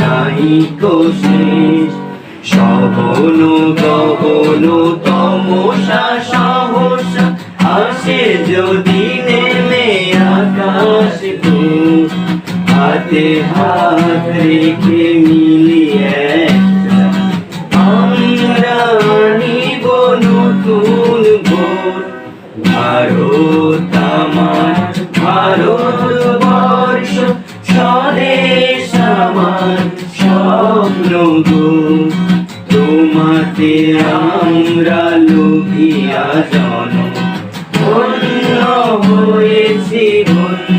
নাই শেষ সহন গহন তমসা সহসা আসে যদি নেমে আকাশ তো হাতে হাত রেখে মিলিয়ে আমরা আনিব নতুন ভোর। ভারত আমার, ভারত স্বপ্ন তোমাতে আমরা লোভিয়া জন ধন্য হয়েছি ধন্য